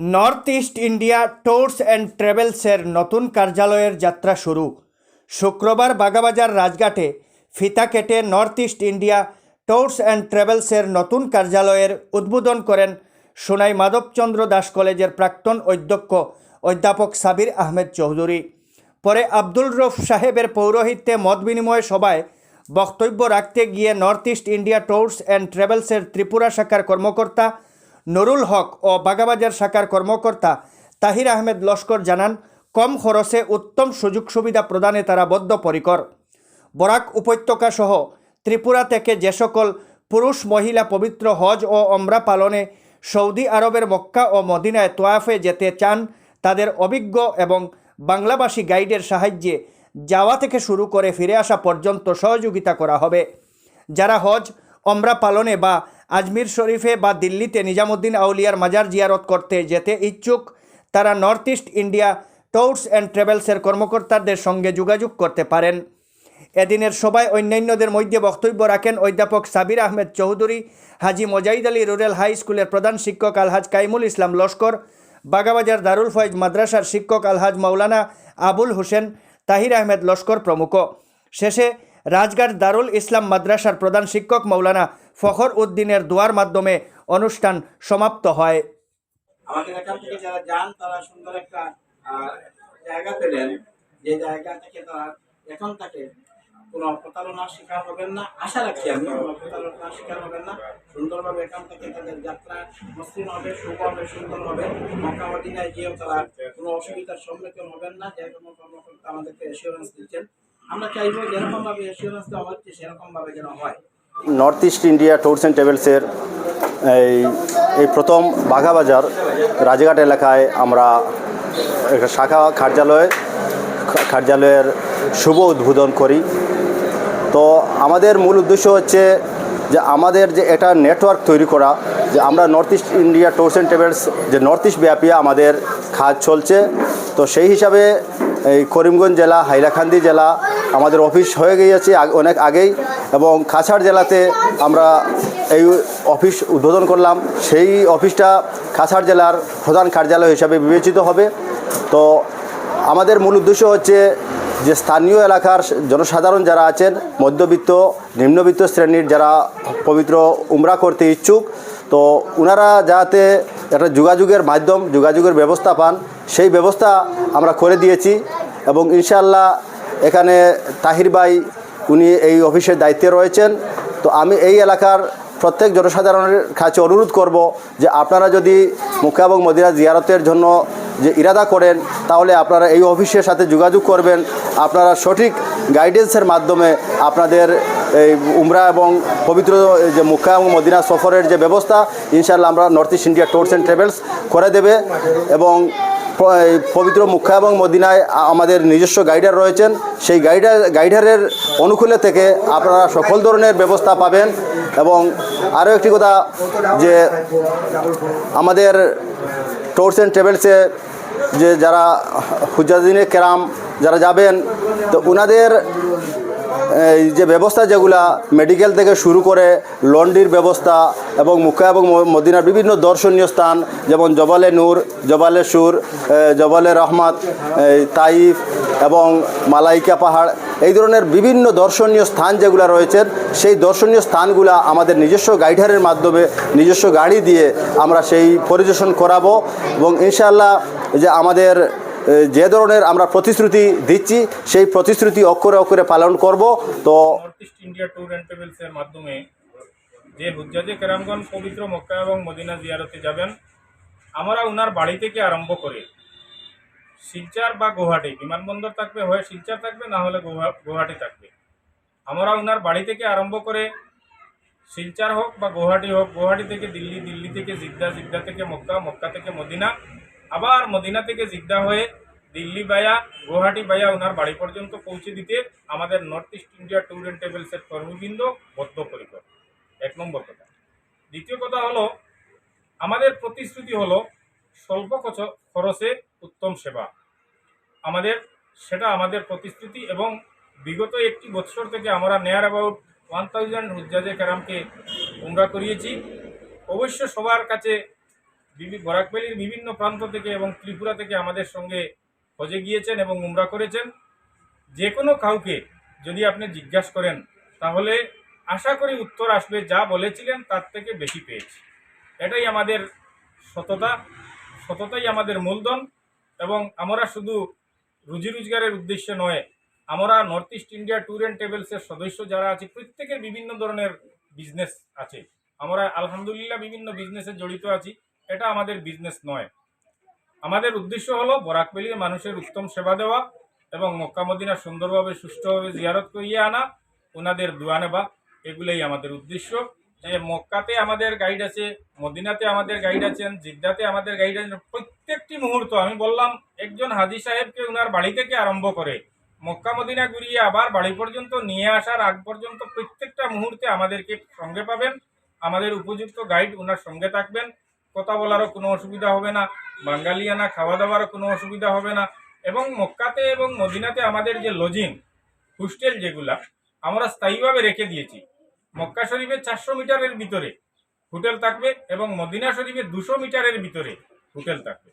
North east India tours and ট্রাভেলসের নতুন কার্যালয়ের যাত্রা শুরু। শুক্রবার বাগাবাজার রাজঘাটে ফিতা কেটে north east India tours and ট্রাভেলসের নতুন কার্যালয়ের উদ্বোধন করেন সোনাই মাধবচন্দ্র দাস কলেজের প্রাক্তন অধ্যক্ষ অধ্যাপক সাবির আহমেদ চৌধুরী। পরে আব্দুল রফ সাহেবের পৌরোহিত্যে মত বিনিময় সভায় বক্তব্য রাখতে গিয়ে north east India tours and ট্রাভেলসের Tripura শাখার কর্মকর্তা নুরুল হক ও বাগাবাজার শাখার কর্মকর্তা তাহির আহমেদ লস্কর জানান, কম খরচে উত্তম সুযোগ সুবিধা প্রদানে তারা বদ্ধপরিকর। বরাক উপত্যকা সহ ত্রিপুরা থেকে যে সকল পুরুষ মহিলা পবিত্র হজ ও অমরা পালনে সৌদি আরবের মক্কা ও মদিনায় তোয়াফে যেতে চান, তাদের অভিজ্ঞ এবং বাংলাভাষী গাইডের সাহায্যে যাওয়া থেকে শুরু করে ফিরে আসা পর্যন্ত সহযোগিতা করা হবে। যারা হজ, অমরা পালনে বা আজমির শরীফে বা দিল্লিতে নিজামুদ্দিন আউলিয়ার মাজার জিয়ারত করতে যেতে ইচ্ছুক, তারা north east India tours and ট্রাভেলসের কর্মকর্তাদের সঙ্গে যোগাযোগ করতে পারেন। এদিনের সভায় অন্যান্যদের মধ্যে বক্তব্য রাখেন অধ্যাপক সাবির আহমেদ চৌধুরী, হাজি মোজাইদ আলী রুরাল হাই স্কুলের প্রধান শিক্ষক আলহাজ কাইমুল ইসলাম লস্কর, বাগাবাজার দারুল ফয়েজ মাদ্রাসার শিক্ষক আলহাজ মাওলানা আবুল হোসেন, তাহির আহমেদ লস্কর প্রমুখ। শেষে রাজঘাট দারুল ইসলাম মাদ্রাসার প্রধান শিক্ষক মৌলানা ফখর উদ্দিনের দোয়ার মাধ্যমে অনুষ্ঠান সমাপ্ত হয়। আমাদের এখান থেকে যারা যান, তারা সুন্দর একটা জায়গা পেলেন। যে জায়গা থেকে তারা এখন কোনো শিকার হবেন না। আশা কোনো শিকার হবেন না। সুন্দরভাবে এখান থেকে তাদের যাত্রা হবে গিয়েও তারা কোনো অসুবিধার সম্মুখীন হবেন না। কর্মকর্তা আমাদেরকে দিচ্ছেন। আমরা চাইব যেরকম ভাবে সেরকম ভাবে যেন হয়। North east India tours and ট্রাভেলসের এই এই প্রথম বাঘাবাজার রাজঘাট এলাকায় আমরা একটা শাখা কার্যালয়, কার্যালয়ের শুভ উদ্বোধন করি। তো আমাদের মূল উদ্দেশ্য হচ্ছে যে আমাদের যে এটা নেটওয়ার্ক তৈরি করা, যে আমরা north east India tours and travels যে নর্থ ইস্ট ব্যাপী আমাদের কাজ চলছে। তো সেই হিসাবে এই করিমগঞ্জ জেলা, হাইলাকান্দি জেলা আমাদের অফিস হয়ে গিয়েছে অনেক আগেই। এবং কাছাড় জেলাতে আমরা এই অফিস উদ্বোধন করলাম। সেই অফিসটা কাছাড় জেলার প্রধান কার্যালয় হিসাবে বিবেচিত হবে। তো আমাদের মূল উদ্দেশ্য হচ্ছে যে স্থানীয় এলাকার জনসাধারণ যারা আছেন, মধ্যবিত্ত, নিম্নবিত্ত শ্রেণির যারা পবিত্র উমরা করতে ইচ্ছুক, তো ওনারা যাতে একটা যোগাযোগের মাধ্যম, যোগাযোগের ব্যবস্থা পান, সেই ব্যবস্থা আমরা করে দিয়েছি এবং ইনশাআল্লাহ এখানে তাহির ভাই উনি এই অফিসের দায়িত্বে রয়েছেন। তো আমি এই এলাকার প্রত্যেক জনসাধারণের কাছে অনুরোধ করব যে আপনারা যদি মুখা এবং মদিনা জিয়ারতের জন্য যে ইরাদা করেন, তাহলে আপনারা এই অফিসের সাথে যোগাযোগ করবেন। আপনারা সঠিক গাইডেন্সের মাধ্যমে আপনাদের এই উমরা এবং পবিত্র যে মুখা এবং মদিনা সফরের যে ব্যবস্থা, ইনশাআল্লাহ আমরা north east India tours and travels করে দেবে। এবং পবিত্র মুখা এবং মদিনায় আমাদের নিজস্ব গাইডার রয়েছেন। সেই গাইডার গাইডারের অনুকূলে থেকে আপনারা সকল ধরনের ব্যবস্থা পাবেন এবং আরও একটি কথা যে আমাদের ট্যুরস অ্যান্ড ট্রাভেলসে যে যারা হুজাদিনে কেরাম যারা যাবেন, তো ওনাদের যে ব্যবস্থা যেগুলা মেডিকেল থেকে শুরু করে লন্ড্রির ব্যবস্থা এবং মুখা এবং মদিনার বিভিন্ন দর্শনীয় স্থান, যেমন জবালে নূর, জবালে সুর জবালে রহমাত তাইফ এবং মালাইকা পাহাড়, এই ধরনের বিভিন্ন দর্শনীয় স্থান যেগুলো রয়েছে, সেই দর্শনীয় স্থানগুলা আমাদের নিজস্ব গাইডারের মাধ্যমে, নিজস্ব গাড়ি দিয়ে আমরা সেই পরিদর্শন করাবো এবং ইনশাআল্লাহ যে আমাদের যে ধরনের আমরা প্রতিশ্রুতি দিচ্ছি, সেই প্রতিশ্রুতি অক্ষরে অক্ষরে পালন করব। তো north east India tour and ট্রাভেলসের মাধ্যমে যে হুজ্জাজে কেরামগঞ্জ, পবিত্র মক্কা এবং মদিনা জিয়ারতে যাবেন, আমরা ওনার বাড়ি থেকে আরম্ভ করে শিলচার বা গুয়াহাটি, বিমানবন্দর থাকবে, হয় শিলচার থাকবে, না হলে গুয়া- গুয়াহাটি থাকবে। আমরা ওনার বাড়ি থেকে আরম্ভ করে শিলচার হোক বা গুয়াহাটি হোক, গুয়াহাটি থেকে দিল্লি দিল্লি থেকে জিদ্দা জিদ্দা থেকে মক্কা মক্কা থেকে মদিনা আবার মদিনা থেকে জিদ্দা হয়ে দিল্লি বায়া গুয়াহাটি বায়া ওনার বাড়ি পর্যন্ত পৌঁছে দিতে আমাদের north east India tour and ট্রাভেলসের কর্মবৃন্দ বদ্ধপরিকর। এক নম্বর কথা। দ্বিতীয় কথা হলো, আমাদের প্রতিশ্রুতি হলো স্বল্প খরচে উত্তম সেবা। আমাদের, সেটা আমাদের প্রতিশ্রুতি এবং বিগত একটি বছর থেকে আমরা নেয়ার অ্যাবাউট ওয়ান থাউজেন্ড হুজ্জাজে ক্যারামকে উমরা করিয়েছি। অবশ্য সবার কাছে বরাকভ্যালির বিভিন্ন প্রান্ত থেকে এবং ত্রিপুরা থেকে আমাদের সঙ্গে হজে গিয়েছেন এবং উমরা করেছেন। যে কোনো কাউকে যদি আপনি জিজ্ঞাসা করেন, তাহলে আশা করি উত্তর আসবে, যা বলেছিলেন তার থেকে বেশি পেয়েছি। এটাই আমাদের সততা, সততাই আমাদের মূলধন এবং আমরা শুধু রুজি রোজগারের উদ্দেশ্যে নয়, আমরা north east India tour and ট্রাভেলসের সদস্য যারা আছে, প্রত্যেকের বিভিন্ন ধরনের বিজনেস আছে। আমরা আলহামদুলিল্লাহ বিভিন্ন বিজনেসে জড়িত আছি। এটা আমাদের বিজনেস নয়। আমাদের উদ্দেশ্য হলো বরাকবেলির মানুষের উত্তম সেবা দেওয়া এবং মক্কা মদিনা সুন্দরভাবে, সুষ্ঠুভাবে জিয়ারত করিয়ে আনা ওনাদের দোয়া নেবা এগুলোই আমাদের উদ্দেশ্য। মক্কাতে আমাদের গাইড আছে, মদিনাতে আমাদের গাইড আছেন, জিদ্দাতে আমাদের গাইড আছেন। প্রত্যেকটি মুহূর্ত আমি বললাম, একজন হাজি সাহেবকে ওনার বাড়ি থেকে আরম্ভ করে মক্কা মদিনা ঘুরিয়ে আবার বাড়ি পর্যন্ত নিয়ে আসার আগ পর্যন্ত প্রত্যেকটা মুহূর্তে আমাদেরকে সঙ্গে পাবেন। আমাদের উপযুক্ত গাইড ওনার সঙ্গে থাকবেন। কথা বলারও কোনো অসুবিধা হবে না বাঙ্গালিয়ানা খাওয়া দাওয়ারও কোনো অসুবিধা হবে না। এবং মক্কাতে এবং মদিনাতে আমাদের যে লজিং হোস্টেল যেগুলা, আমরা স্থায়ীভাবে রেখে দিয়েছি। মক্কা শরীফের চারশো মিটারের ভিতরে হোটেল থাকবে এবং মদিনা শরীফের দুশো মিটারের ভিতরে হোটেল থাকবে।